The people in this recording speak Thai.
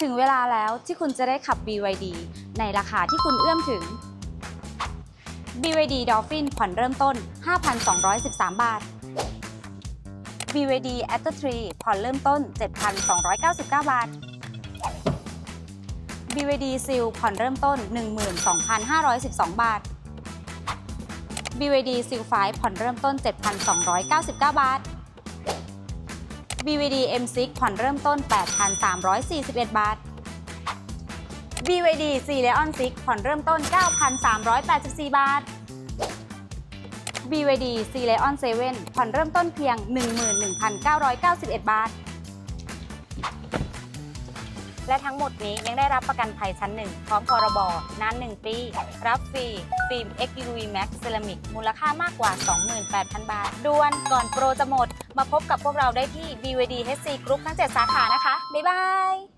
ถึงเวลาแล้วที่คุณจะได้ขับ BYD ในราคาที่คุณเอื้อมถึง BYD Dolphin ผ่อนเริ่มต้น 5,213 บาท BYD Atto 3ผ่อนเริ่มต้น 7,299 บาท BYD Seal ผ่อนเริ่มต้น 12,512 บาท BYD Seal 5ผ่อนเริ่มต้น 7,299 บาท BVD M6 ผ่อนเริ่มต้น 8,341 บาท BYD C Leon 6 ผ่อนเริ่มต้น 9,384 บาท BYD C Leon 7 ผ่อนเริ่มต้นเพียง 11,991 บาท และทั้งหมดนี้ยังได้รับประกันภัยชั้นหนึ่งพร้อมพรบนาน 1 ปี รับฟรีฟิล์ม XUV Max Ceramic มูลค่ามากกว่า 28,000 บาทด่วนก่อนโปรจะหมด มาพบกับพวกเราได้ที่ BVD HC Group ทั้ง 7 สาขานะคะ บ๊ายบาย